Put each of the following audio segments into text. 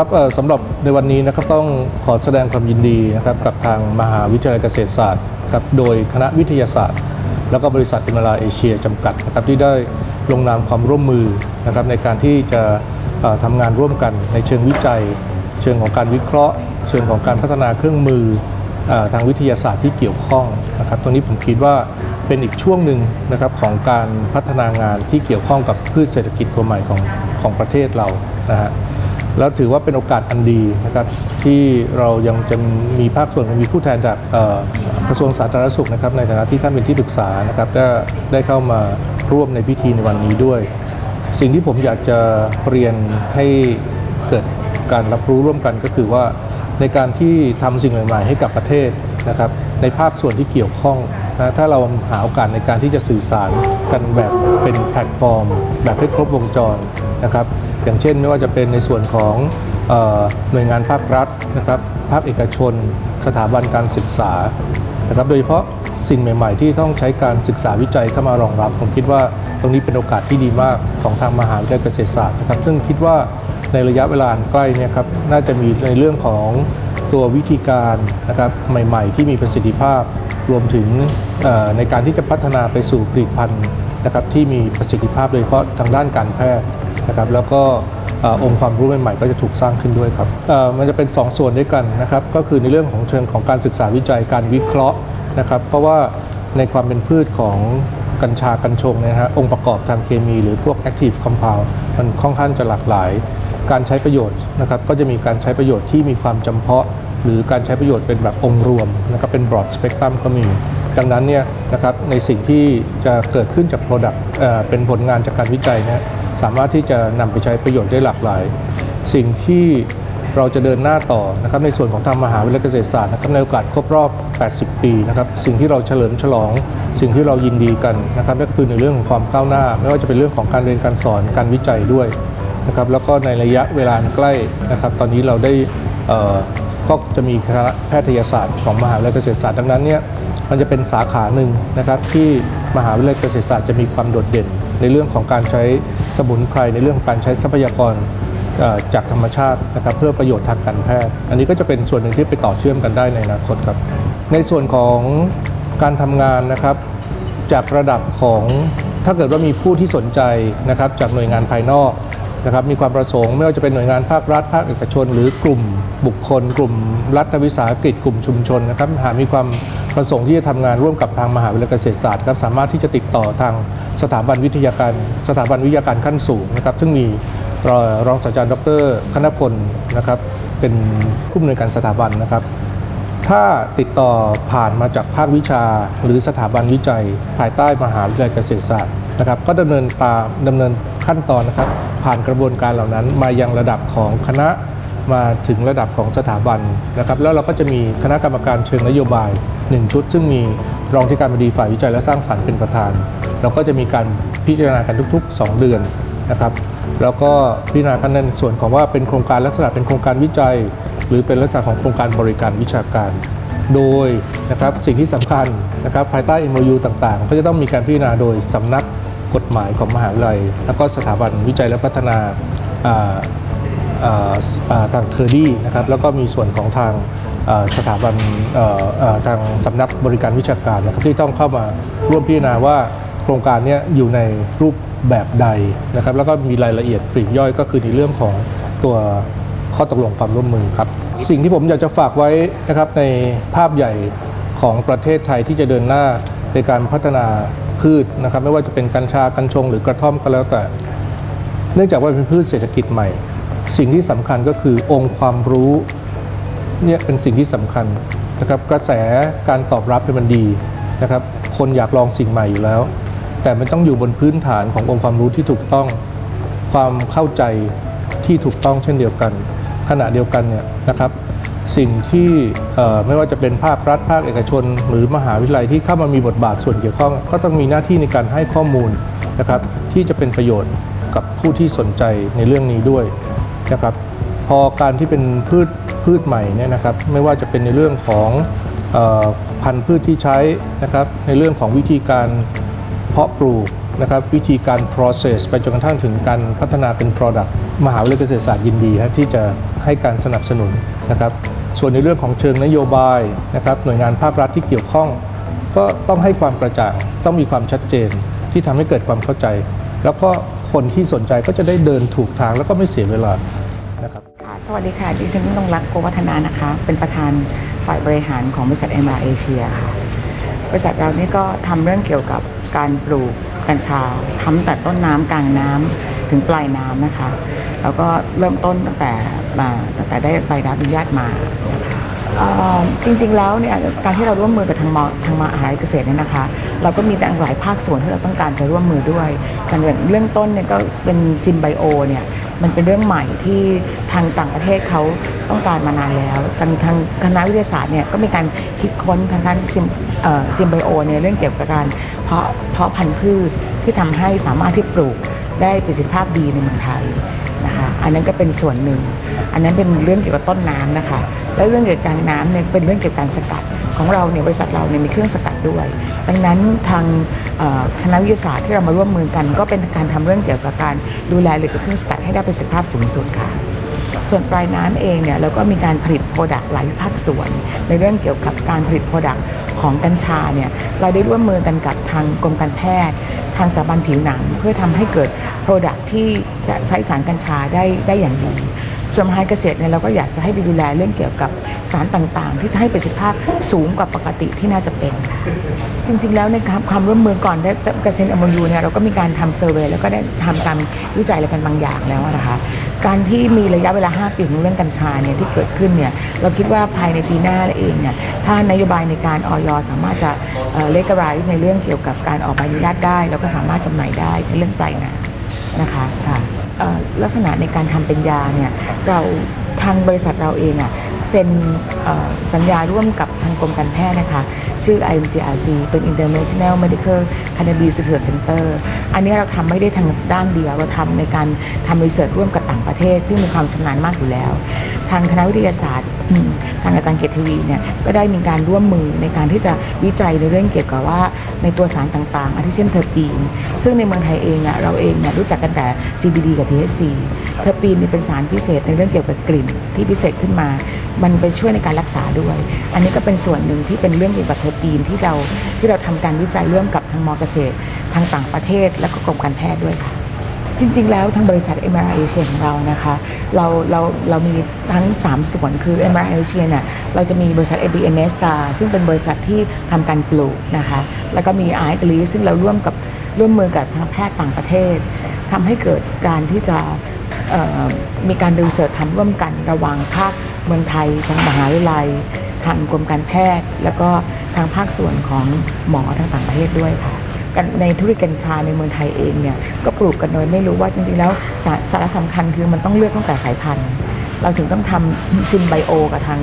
ครับสำหรับในวันนี้นะครับต้องขอแสดงความยินดีนะครับกับทางมหาวิทยาลัยเกษตรศาสตร์ครับโดยคณะวิทยาศาสตร์ แล้วก็บริษัทอิมราเอเชียจำกัดนะครับที่ได้ลงนามความร่วมมือนะครับในการที่จะทำงานร่วมกันในเชิงวิจัย เชิงของการวิเคราะห์ เชิงของการพัฒนาเครื่องมือเออทางวิทยาศาสตร์ที่เกี่ยวข้องนะครับตรงนี้ผมคิดว่าเป็นอีกช่วงหนึ่งนะครับของการพัฒนางานที่เกี่ยวข้องกับพืชเศรษฐกิจตัวใหม่ของของประเทศเรานะฮะ แล้วถือว่าเป็นโอกาสอันดีนะครับที่เรายังจะมีภาคส่วนมีผู้แทนจากกระทรวงสาธารณสุขนะครับในฐานะที่ท่านเป็นที่ปรึกษานะครับก็ได้เข้ามาร่วมในพิธีในวันนี้ด้วย สิ่งที่ผมอยากจะเรียนให้เกิดการรับรู้ร่วมกันก็คือว่าในการที่ทำสิ่งใหม่ๆให้กับประเทศนะครับในภาคส่วนที่เกี่ยวข้องนะถ้าเราหาโอกาสในการที่จะสื่อสารกันแบบเป็นแพลตฟอร์ม แบบให้ครบวงจรนะครับ อย่างเช่นไม่ว่าจะเป็นในส่วนของหน่วยงานภาครัฐนะครับภาคเอกชน สถาบันการศึกษานะครับโดยเฉพาะสิ่งใหม่ ๆ ที่ต้องใช้การศึกษาวิจัยเข้ามารองรับ ผมคิดว่าตรงนี้เป็นโอกาสที่ดีมากของทางมหาวิทยาลัยเกษตรศาสตร์นะครับซึ่งคิดว่าในระยะเวลาใกล้เนี่ยครับน่าจะมีในเรื่องของตัววิธีการนะครับใหม่ ๆ ที่มีประสิทธิภาพรวมถึงในการที่จะพัฒนาไปสู่ผลิตภัณฑ์นะครับที่มีประสิทธิภาพโดยเฉพาะทางด้านการแพทย์ นะครับแล้วก็องค์ความรู้ใหม่ๆก็จะถูกสร้างขึ้นด้วยครับมันจะเป็น 2 ส่วนด้วยกันนะครับก็คือในเรื่องของเชิงของการศึกษาวิจัยการวิเคราะห์นะครับเพราะว่าในความเป็นพืชของกัญชากัญชงเนยนะฮะองค์ประกอบทางเคมีหรือพวก active compound มันค่อนข้างจะหลากหลาย การใช้ประโยชน์นะครับก็จะมีการใช้ประโยชน์ที่มีความจำเพาะ หรือการใช้ประโยชน์เป็นแบบองค์รวมนะครับเป็น broad spectrum ก็มีดังนั้นเนี่ยนะครับในสิ่งที่จะเกิดขึ้นจาก Product เเป็นผลงานจากการวิจัยเนี่ย สามารถที่จะนำไปใช้ประโยชน์ได้หลากหลาย สิ่งที่เราจะเดินหน้าต่อนะครับในส่วนของทางมหาวิทยาลัยเกษตรศาสตร์นะครับในโอกาสครบรอบ 80 ปีนะครับสิ่งที่เราเฉลิมฉลอง สิ่งที่เรายินดีกันนะครับก็คือในเรื่องของความก้าวหน้า ไม่ว่าจะเป็นเรื่องของการเรียนการสอนการวิจัยด้วยนะครับแล้วก็ในระยะเวลาใกล้นะครับตอนนี้เราได้ก็จะมีคณะแพทยศาสตร์ของมหาวิทยาลัยเกษตรศาสตร์ดังนั้นเนี่ยมันจะเป็นสาขาหนึ่งนะครับที่มหาวิทยาลัยเกษตรศาสตร์จะมีความโดดเด่น ในเรื่องของการใช้สมุนไพรในเรื่องของการใช้ทรัพยากรจากธรรมชาตินะครับเพื่อประโยชน์ทางการแพทย์ อันนี้ก็จะเป็นส่วนหนึ่งที่ไปต่อเชื่อมกันได้ในอนาคตครับ ในส่วนของการทำงานนะครับ จากระดับของถ้าเกิดว่ามีผู้ที่สนใจนะครับจากหน่วยงานภายนอกนะครับมีความประสงค์ไม่ว่าจะเป็นหน่วยงานภาครัฐภาคเอกชน หรือกลุ่มบุคคล กลุ่มรัฐวิสาหกิจกลุ่มชุมชนนะครับหากมีความประสงค์ที่จะทำงานร่วมกับทางมหาวิทยาลัยเกษตรศาสตร์ครับสามารถที่จะติดต่อทาง สถาบันวิทยาการสถาบันวิทยาการขั้นสูงนะครับ ซึ่งมีรองรองศาสตราจารย์ดรคณพลนะครับ เป็นผู้อำนวยการสถาบันนะครับ ถ้าติดต่อผ่านมาจากภาควิชาหรือสถาบันวิจัย ภายใต้มหาวิทยาลัยเกษตรศาสตร์นะครับ ก็ดำเนินตามดำเนินขั้นตอนนะครับ ผ่านกระบวนการเหล่านั้นมายังระดับของคณะมาถึงระดับของสถาบันนะครับ แล้วเราก็จะมีคณะกรรมการเชิงนโยบาย 1 ชุด ซึ่งมีรองที่การบดีฝ่ายวิจัยและสร้างสรรค์เป็นประธาน เราก็จะมีการพิจารณากันทุก ๆ 2 เดือนนะครับแล้วก็พิจารณากันในส่วนของว่าเป็นโครงการลักษณะเป็นโครงการวิจัย หรือเป็นลักษณะของโครงการบริการวิชาการ โดยนะครับสิ่งที่สำคัญนะครับภายใต้ MOU ต่างๆ ก็จะต้องมีการพิจารณาโดยสำนักกฎหมายของมหาวิทยาลัย แล้วก็สถาบันวิจัยและพัฒนาทางเคอร์ดี้นะครับแล้วก็มีส่วนของทางสถาบันทางสำนักบริการวิชาการนะครับที่ต้องเข้ามาร่วมพิจารณาว่า โครงการนี้อยู่ในรูปแบบใดนะครับ แล้วก็มีรายละเอียดปลีกย่อยก็คือในเรื่องของตัวข้อตกลงความร่วมมือครับ สิ่งที่ผมอยากจะฝากไว้นะครับในภาพใหญ่ของประเทศไทยที่จะเดินหน้าในการพัฒนาพืชนะครับ ไม่ว่าจะเป็นกัญชากัญชงหรือกระท่อมก็แล้วแต่ เนื่องจากว่าเป็นพืชเศรษฐกิจใหม่ สิ่งที่สำคัญก็คือองค์ความรู้เนี่ยเป็นสิ่งที่สำคัญนะครับ กระแสการตอบรับเป็นมันดีนะครับ คนอยากลองสิ่งใหม่อยู่แล้ว แต่มันต้องอยู่บนพื้นฐานขององค์ความรู้ที่ถูกต้อง ความเข้าใจที่ถูกต้องเช่นเดียวกัน ขณะเดียวกันเนี่ยนะครับสิ่งที่ไม่ว่าจะเป็นภาครัฐภาคเอกชน หรือมหาวิทยาลัยที่เข้ามามีบทบาทส่วนเกี่ยวข้อง ก็ต้องมีหน้าที่ในการให้ข้อมูลนะครับที่จะเป็นประโยชน์กับผู้ที่สนใจในเรื่องนี้ด้วยนะครับพอการที่เป็นพืชพืชใหม่เนี่ยนะครับไม่ว่าจะเป็นในเรื่องของออพันธุ์พืชที่ใช้นะครับในเรื่องของวิธีการาะปลูกนะครับวิธีการ process ไปจนกระทั่งถึงการพัฒนาเป็น product มหาวิทยาลัยเกษตรศาสตร์ยินดีครับที่จะให้การสนับสนุนนะครับส่วนในเรื่องของเชิงนโยบายนะครับหน่วยงานภาครัฐที่เกี่ยวข้อง ก็ต้องให้ความกระจ่างต้องมีความชัดเจนที่ทำให้เกิดความเข้าใจ แล้วก็คนที่สนใจก็จะได้เดินถูกทางแล้วก็ไม่เสียเวลานะครับสวัสดีค่ะ ดิฉันนงรักโกวัฒนานะคะ เป็นประธานฝ่ายบริหารของบริษัทเอ็มอาร์เอเชียค่ะบริษัทเรานี่ก็ทำเรื่องเกี่ยวกับ การปลูกกัญชาทำแต่ต้นน้ำกลางน้ำถึงปลายน้ำนะคะ แล้วก็เริ่มต้นตั้งแต่ตั้งแต่ได้ใบรับอนุญาตมาจริงๆ แล้วเนี่ยการที่เราร่วมมือกับทางมทางมหาวิทยาลัยเกษตรเนี่ยนะคะ เราก็มีแต่หลายภาคส่วนที่เราต้องการจะร่วมมือด้วยอย่างเรื่องต้นเนี่ยก็เป็นซิมไบโอเนี่ย มันเป็นเรื่องใหม่ที่ทางต่างประเทศเขาต้องการมานานแล้ว ทางทางคณะวิทยาศาสตร์เนี่ยก็มีการคิดค้นทางด้านซิมเอ่อซิมไบโอเนี่ยเรื่องเกี่ยวกับการเพาะเพาะพันธุ์พืชที่ทำให้สามารถที่ปลูกได้ประสิทธิภาพดีในเมืองไทยนะคะอันนั้นก็เป็นส่วนหนึ่ง อันนั้นเป็นเรื่องเกี่ยวกับต้นน้ำนะคะ แล้วเรื่องเกี่ยวกับการน้ำเนี่ยเป็นเรื่องเกี่ยวกับการสกัด ของเราเนี่ยบริษัทเราเนี่ยมีเครื่องสกัดด้วย ดังนั้นทางคณะวิทยาศาสตร์ที่เรามาร่วมมือกัน ก็เป็นการทำเรื่องเกี่ยวกับการดูแลหรือกับเครื่องสกัดให้ได้ประสิทธิภาพสูงสุดค่ะส่วนปลายน้ำเองเนี่ยเราก็มีการผลิตโปรดักต์หลายภาคส่วน ในเรื่องเกี่ยวกับการผลิตโปรดักต์ของกัญชาเนี่ยเราได้ร่วมมือกันกับทางกรมการแพทย์ ทางสถาบันผิวหนัง เพื่อทำให้เกิดโปรดักต์ที่จะใช้สารกัญชาได้ได้อย่างดี ส่วนมหายเกษตรเนี่ยเราก็อยากจะให้ไปดูแลเรื่องเกี่ยวกับสารต่างๆ ที่จะให้ประสิทธิภาพสูงกว่าปกติที่น่าจะเป็นค่ะจริง ๆ แล้วในความร่วมมือก่อนได้กระเซ็นอมยูเนี่ยเราก็มีการทำเซอร์เวยแล้วก็ได้ทำการวิจัยอะไรกันบางอย่างแล้วนะคะการที่มีระยะเวลา 5 ปีของเรื่องกัญชาเนี่ยที่เกิดขึ้นเนี่ยเราคิดว่าภายในปีหน้าเองเนี่ยถ้านโยบายในการออยสามารถจะเลกไรซ์ในเรื่องเกี่ยวกับการออกใบอนุญาตได้ แล้วก็สามารถจำหน่ายได้ในเรื่องปลายน้ำนะคะค่ะ ลักษณะในการทำเป็นยาเนี่ยเรา ทางบริษัทเราเองอะเซ็นเอ่อสัญญาร่วมกับทางกรมการแพทย์นะคะ ชื่อ IMCRC เป็น International Medical Cannabis Research Center อันนี้เราทำไม่ได้ทางด้านเดียว เราทำในการทำรีเสิร์ชร่วมกับต่างประเทศที่มีความชำนาญมากอยู่แล้ว ทางคณะวิทยาศาสตร์อืมทางอาจารย์เกตทวีเนี่ยก็ได้มีการร่วมมือในการที่จะวิจัยในเรื่องเกี่ยวกับว่าในตัวสารต่างๆอาทิเช่นเทอร์ปีน ซึ่งในเมืองไทยเองอะเราเองเนี่ยรู้จักกันแต่ CBD กับ THC เทอร์ปีนเนี่ยเป็นสารพิเศษในเรื่องเกี่ยวกับกลิ่นที่พิเศษขึ้นมา มันเป็นช่วยในการรักษาด้วย อันนี้ก็เป็นส่วนหนึ่งที่เป็นเรื่องเกี่ยวกับเทอร์ปีนที่เราที่เราทำการวิจัยร่วมกับทางมอเกษตร ทางต่างประเทศ และก็กรมการแพทย์ด้วยค่ะจริง ๆ แล้วทางบริษัท m r i Asia ของเรานะคะเราเราเรามีทั้ง 3 ส่วนคือ m r i Asia เนี่ยเราจะมีบริษัท ABN e s t a ซึ่งเป็นบริษัทที่ทำการปลูกนะคะแล้วก็มี i อ l ลีซึ่งเราร่วมกับร่วมมือกับทางแพทย์ต่างประเทศทำให้เกิดการที่จะ มีการดูเสิร์ชทำร่วมกันระหว่างภาคเมืองไทยทางมหาวิทยาลัย ทางกรมการแพทย์ แล้วก็ทางภาคส่วนของหมอทางต่างประเทศด้วยค่ะในธุรกิจกัญชาในเมืองไทยเองเนี่ยก็ปลูกกันโดยไม่รู้ว่าจริงๆแล้วสาสาระสำคัญคือมันต้องเลือกตั้งแต่สายพันธุ์ เราถึงต้องทำซิมไบโอกับทาง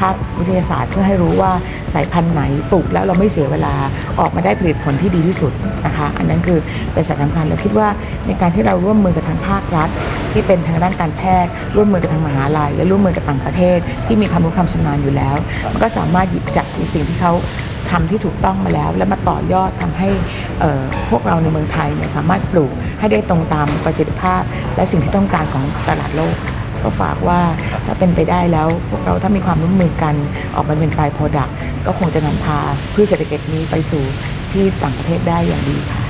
ภาควิทยาศาสตร์ เพื่อให้รู้ว่าสายพันธุ์ไหนปลูกแล้วเราไม่เสียเวลาออกมาได้ผลิตผลที่ดีที่สุดนะคะอันนั้นคือเป็นสาระสำคัญเราคิดว่าในการที่เราร่วมมือกับทางภาครัฐ ที่เป็นทางด้านการแพทย์ ร่วมมือกับทางมหาลัย และร่วมมือกับต่างประเทศ ที่มีความรู้ความชำนาญอยู่แล้ว มันก็สามารถหยิบจับสิ่งที่เขาทำที่ถูกต้องมาแล้ว แล้วมาต่อยอดทำให้พวกเราในเมืองไทยเนี่ยสามารถปลูกให้ได้ตรงตามประสิทธิภาพ และสิ่งที่ต้องการของตลาดโลก ก็ฝากว่าถ้าเป็นไปได้แล้วพวกเราถ้ามีความร่วมมือกันออกมาเป็นปลายโปรดักต์ก็คงจะนำพาพืชเศรษฐกิจนี้ไปสู่ที่ต่างประเทศได้อย่างดีค่ะ